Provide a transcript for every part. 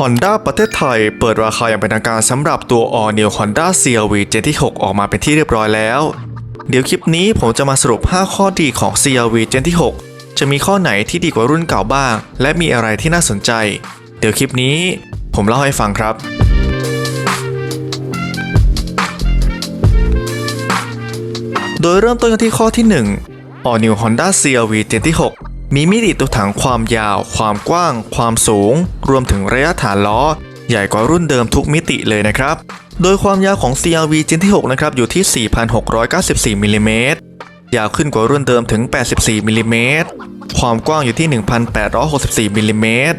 Honda ประเทศไทย เปิดราคาอย่างเป็นทางการสำหรับตัว All New Honda CRV Gen ที่ 6 ออกมาเป็นที่เรียบร้อยแล้ว เดี๋ยวคลิปนี้ผมจะมาสรุป 5 ข้อดีของ CRV Gen ที่ 6 จะมีข้อไหนที่ดีกว่ารุ่นเก่าบ้าง และมีอะไรที่น่าสนใจ เดี๋ยวคลิปนี้ผมเล่าให้ฟังครับโดยเริ่มต้นกันที่ข้อที่ 1 All New Honda CRV Gen ที่ 6 มีมิติตัวถังความยาว ความกว้าง ความสูง รวมถึงระยะฐานล้อ ใหญ่กว่ารุ่นเดิมทุกมิติเลยนะครับ โดยความยาวของ CRV Gen ที่ 6 นะครับ อยู่ที่ 4,694มิลลิเมตรยาวขึ้นกว่ารุ่นเดิมถึง 84มิลลิเมตรความกว้างอยู่ที่ 1,864มิลลิเมตร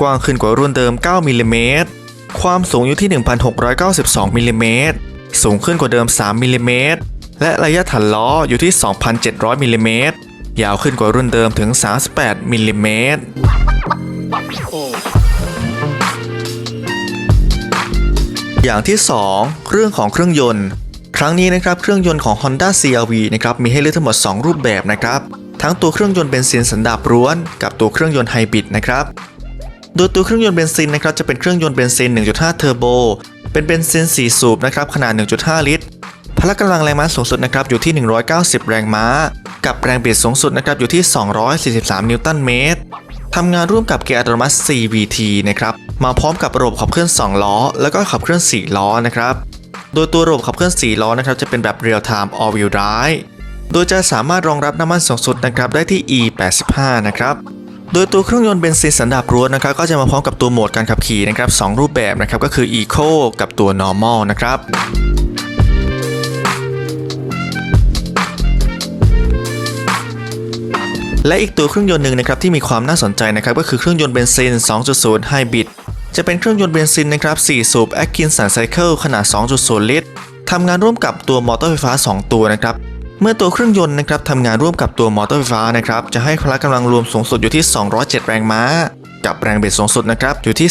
กว้างขึ้นกว่ารุ่นเดิม 9มิลลิเมตรความสูงอยู่ที่ 1,692มิลลิเมตรสูงขึ้นกว่าเดิม 3มิลลิเมตรและระยะฐานล้ออยู่ที่ 2,700มิลลิเมตร ยาวขึ้นกว่ารุ่นเดิมถึง 38มิลลิเมตรอย่างที่ 2 เรื่องของเครื่องยนต์ ครั้งนี้นะครับเครื่องยนต์ของ Honda CRV นะครับมีให้เลือกทั้งหมด 2 รูปแบบนะครับ ทั้งตัวเครื่องยนต์เบนซินสันดาปร้วน กับตัวเครื่องยนต์ไฮบริดนะครับโดยตัวเครื่องยนต์เบนซินนะครับจะเป็นเครื่องยนต์เบนซิน 1.5 เทอร์โบ เป็นเบนซิน 4 สูบนะครับขนาด 1.5 ลิตร พละกำลังแรงม้าสูงสุดนะครับอยู่ที่ 190 แรงม้า กับแรงบิดสูงสุดนะครับอยู่ที่ 243 นิวตันเมตรทำงานร่วมกับเกียร์อัตโนมัติ CVT นะครับมาพร้อมกับระบบขับเคลื่อน 2 ล้อ แล้วก็ขับเคลื่อน 4 ล้อนะครับโดยตัวระบบขับเคลื่อน 4 ล้อนะครับจะเป็นแบบ Real Time All Wheel Drive โดยจะสามารถรองรับน้ำมันสูงสุดนะครับได้ที่ E85 นะครับโดยตัวเครื่องยนต์เบนซินสันดาปรั้วนะครับก็จะมาพร้อมกับตัวโหมดการขับขี่นะครับสองรูปแบบนะครับก็คือ Eco กับตัว Normal นะครับ และอีกตัวเครื่องยนต์หนึ่งนะครับที่มีความน่าสนใจนะครับก็คือเครื่องยนต์เบนซิน 2.0 Hybrid จะเป็นเครื่องยนต์เบนซินนะครับ 4 สูบ Atkinson Cycle ขนาด 2.0 ลิตรทำงานร่วมกับตัวมอเตอร์ไฟฟ้า 2 ตัวนะครับ เมื่อตัวเครื่องยนต์นะครับทำงานร่วมกับตัวมอเตอร์ไฟฟ้านะครับจะให้พละกำลังรวมสูงสุดอยู่ที่ 207 แรงม้า กับแรงบิดสูงสุดนะครับอยู่ที่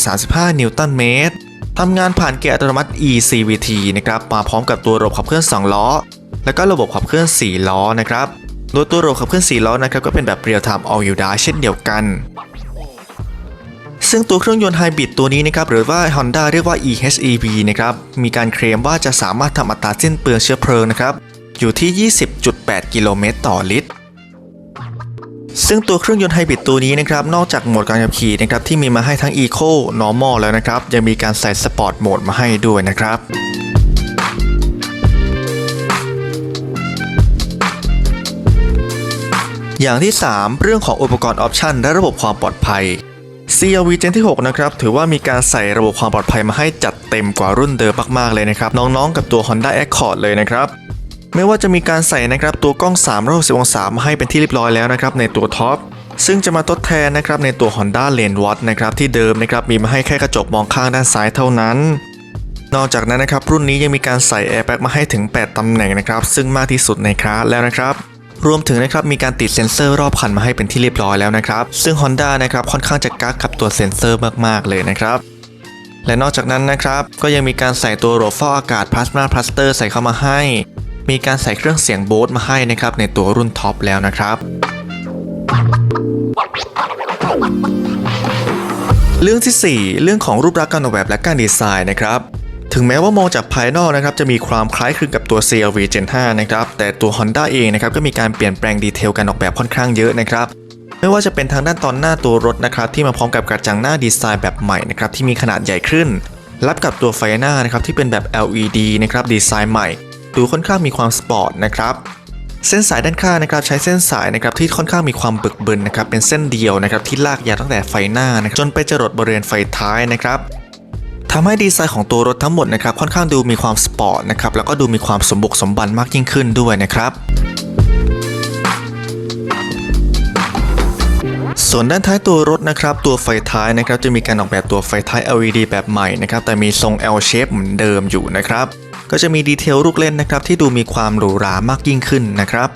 335 นิวตันเมตรทำงานผ่านเกียร์อัตโนมัติ eCVT นะครับมาพร้อมกับตัวระบบขับเคลื่อน 2 ล้อ แล้วก็ระบบขับเคลื่อน 4 ล้อนะครับ โดยตัวรขับเคลื่อน4ล้อนะครับก็เป็นแบบ Real Time All Wheel Drive เช่นเดียวกัน ซึ่งตัวเครื่องยนต์ไฮบริดตัวนี้นะครับหรือว่า Honda เรียกว่า eHEV นะครับมีการเคลมว่าจะสามารถทำอัตราสิ้นเปลืองเชื้อเพลิงนะครับอยู่ที่ 20.8 กิโลเมตรต่อลิตรซึ่งตัวเครื่องยนต์ไฮบริดตัวนี้นะครับนอกจากโหมดการขับขี่นะครับที่มีมาให้ทั้ง Eco Normal แล้วนะครับยังมีการใส่ Sport Mode มาให้ด้วยนะครับ อย่างที่ 3 เรื่องของอุปกรณ์ออปชันและระบบความปลอดภัย CRV Gen ที่ 6 นะครับ ถือว่ามีการใส่ระบบความปลอดภัยมาให้จัดเต็มกว่ารุ่นเดิมมากๆเลยนะครับ น้องๆ กับตัว Honda Accord เลยนะครับ ไม่ว่าจะมีการใส่นะครับตัวกล้อง360องศามาให้เป็นที่เรียบร้อยแล้วนะครับในตัวท็อปซึ่งจะมาทดแทนนะครับในตัว Honda Lane Watch นะครับที่เดิมนะครับมีมาให้แค่กระจกมองข้างด้านซ้ายเท่านั้น นอกจากนั้นนะครับรุ่นนี้ยังมีการใส่ Airbag มาให้ถึง 8 ตำแหน่งนะครับซึ่งมากที่สุดในคลาสแล้วนะครับ รวมถึงนะครับมีการติดเซ็นเซอร์รอบคันมาให้เป็นที่เรียบร้อยแล้วนะครับ ซึ่ง Honda นะครับค่อนข้างจะกักกับตัวเซ็นเซอร์มากๆเลยนะครับและนอกจากนั้นนะครับก็ยังมีการใส่ตัวโรฟออากาศ Plasma Plaster ใส่เข้ามาให้ มีการใส่เครื่องเสียงโบสมาให้นะครับในตัวรุ่นท็อปแล้วนะครับเรื่องที่ 4 เรื่องของรูปลักษณ์การออกแบบและการดีไซน์นะครับ ถึงแม้ว่ามองจากภายนอกนะครับจะมีความคล้ายคลึงกับตัว CRV Gen 5 นะครับ แต่ตัว Honda เองนะครับก็มีการเปลี่ยนแปลงดีเทลการออกแบบค่อนข้างเยอะนะครับไม่ว่าจะเป็นทางด้านตอนหน้าตัวรถนะครับที่มาพร้อมกับกระจังหน้าดีไซน์แบบใหม่นะครับที่มีขนาดใหญ่ขึ้น รับกับตัวไฟหน้านะครับที่เป็นแบบ LED นะครับดีไซน์ใหม่ ดูค่อนข้างมีความสปอร์ตนะครับเส้นสายด้านข้างนะครับใช้เส้นสายนะครับที่ค่อนข้างมีความบึกบึนนะครับเป็นเส้นเดียวนะครับที่ลากยาวตั้งแต่ไฟหน้านะจนไปจรดบริเวณไฟท้ายนะครับ ทำให้ดีไซน์ของตัวรถทั้งหมดนะครับค่อนข้างดูมีความสปอร์ตนะครับแล้วก็ดูมีความสมบุกสมบันมากยิ่งขึ้นด้วยนะครับส่วนด้านท้ายตัวรถนะครับตัวไฟท้ายนะครับจะมีการออกแบบตัวไฟท้าย LED แบบใหม่นะครับแต่มีทรง L shape เหมือนเดิมอยู่นะครับ ก็จะมีดีเทลลูกเล่นนะครับที่ดูมีความหรูหรามากยิ่งขึ้นนะครับ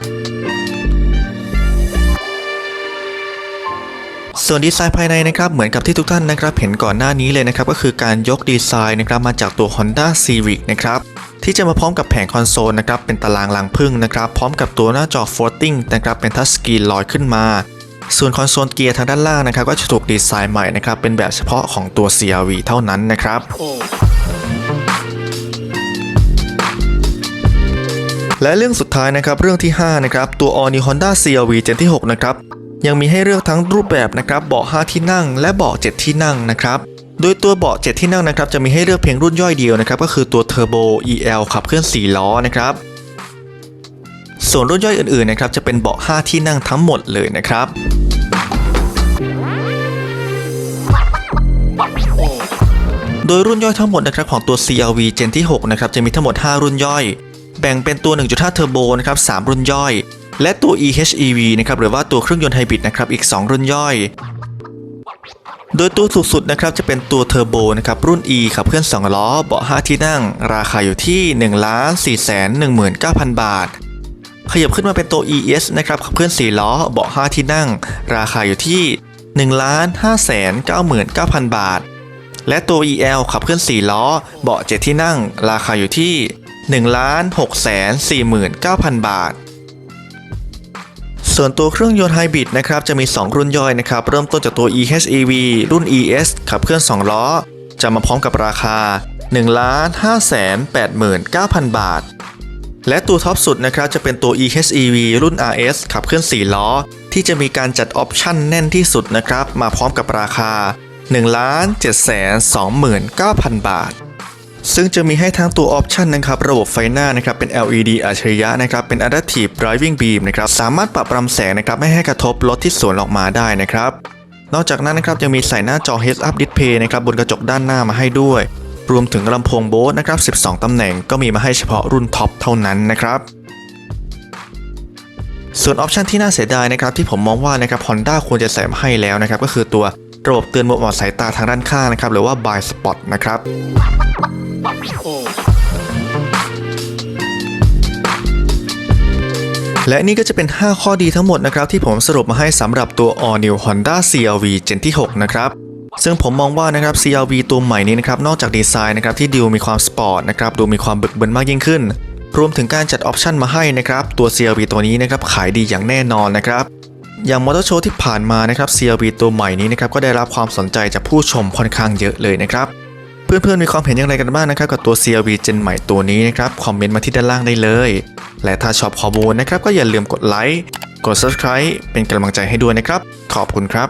ส่วนดีไซน์ภายในนะครับเหมือนกับที่ทุกท่านนะครับเห็นก่อนหน้านี้เลยนะครับก็คือการยกดีไซน์นะครับมาจากตัว Honda Civic นะครับที่จะมาพร้อมกับแผงคอนโซลนะครับเป็นตารางรังผึ้งนะครับพร้อมกับตัวหน้าจอ floating นะครับเป็นทัชสกรีนลอยขึ้นมา ส่วนคอนโซลเกียร์ทางด้านล่างนะครับก็จะถูกดีไซน์ใหม่นะครับเป็นแบบเฉพาะของตัว CRV เท่านั้นนะครับและเรื่องสุดท้ายนะครับเรื่องที่5นะครับตัว All New Honda CRV Gen ที่6นะครับ ยังมีให้เลือกทั้งรูปแบบนะครับเบาะ 5 ที่นั่ง และเบาะ 7 ที่นั่งนะครับโดยตัวเบาะ 7 ที่นั่งนะครับจะมีให้เลือกเพียงรุ่นย่อยเดียวนะครับก็คือตัว Turbo EL ขับเคลื่อน 4 ล้อนะครับส่วนรุ่นย่อยอื่นๆนะครับจะเป็นเบาะ 5 ที่นั่งทั้งหมดเลยนะครับโดยรุ่นย่อยทั้งหมดนะครับของตัว CRV Gen ที่ 6 นะครับจะมีทั้งหมด 5 รุ่นย่อย แบ่งเป็นตัว 1.5 Turbo นะครับ 3 รุ่นย่อย และตัว EHEV นะครับหรือว่าตัวเครื่องยนต์ไฮบริดนะครับอีก 2 รุ่นย่อย โดยตัวถูกสุดนะครับจะเป็นตัวเทอร์โบนะครับรุ่น E ขับเคลื่อน 2 ล้อ เบาะ 5 ที่นั่ง ราคาอยู่ที่ 1 4 1 9 0 0 0 บาท ขยับขึ้นมาเป็นตัว ES นะครับขับเคลื่อน 4 ล้อ เบาะ 5 ที่นั่ง ราคาอยู่ที่ 1 5 9 9 0 0 0 บาท และตัว EL ขับเคลื่อน 4 ล้อ เบาะ 7 ที่นั่ง ราคาอยู่ที่ 1 6 4 9 0 0 0 บาท ส่วนตัวเครื่องยนต์ไฮบริดนะครับจะมี 2 รุ่นย่อยนะครับ เริ่มต้นจากตัว EHEV รุ่น ES ขับเคลื่อน 2 ล้อ จะมาพร้อมกับราคา 1 5 8 9 0 0 0 บาท และตัวท็อปสุดนะครับจะเป็นตัว EHEV รุ่น RS ขับเคลื่อน 4 ล้อ ที่จะมีการจัดออปชั่นแน่นที่สุดนะครับ มาพร้อมกับราคา 1 7 2 9 0 0 0 บาท ซึ่งจะมีให้ทั้งตัวออปชันนะครับระบบไฟหน้านะครับเป็น LED อัจฉริยะนะครับเป็น Adaptive Driving Beam นะครับสามารถปรับรำแสงนะครับไม่ให้กระทบรถที่สวนออกมาได้นะครับนอกจากนั้นนะครับยังมีใส่หน้าจอ Heads Up Display นะครับบนกระจกด้านหน้ามาให้ด้วย รวมถึงลำโพงโบสนะครับ 12 ตำแหน่งก็มีมาให้เฉพาะรุ่นท็อปเท่านั้นนะครับส่วนออปชันที่น่าเสียดายนะครับที่ผมมองว่านะครับ Honda ควรจะใส่มาให้แล้วนะครับ ก็คือตัวระบบเตือนหมวดสายตาทางด้านข้างนะครับ หรือว่า Blind Spot นะครับ และนี่ก็จะเป็น 5 ข้อดีทั้งหมดนะครับที่ผมสรุปมาให้สำหรับตัว All New Honda CRV Gen ที่ 6 นะครับซึ่งผมมองว่านะครับ CRV ตัวใหม่นี้นะครับนอกจากดีไซน์นะครับที่ดูมีความสปอร์ตนะครับดูมีความบึกบึนมากยิ่งขึ้น รวมถึงการจัดออปชันมาให้นะครับตัว CRV ตัวนี้นะครับขายดีอย่างแน่นอนนะครับอย่างมอเตอร์โชว์ที่ผ่านมานะครับ CRV ตัวใหม่นี้นะครับก็ได้รับความสนใจจากผู้ชมค่อนข้างเยอะเลยนะครับ เพื่อนๆมีความเห็นอย่างไรกันบ้างนะครับกับตัว CRV Gen ใหม่ตัวนี้นะครับคอมเมนต์มาที่ด้านล่างได้เลย และถ้าชอบข้อมูลนะครับก็อย่าลืมกดไลค์กด subscribe เป็นกำลังใจให้ด้วยนะครับ ขอบคุณครับ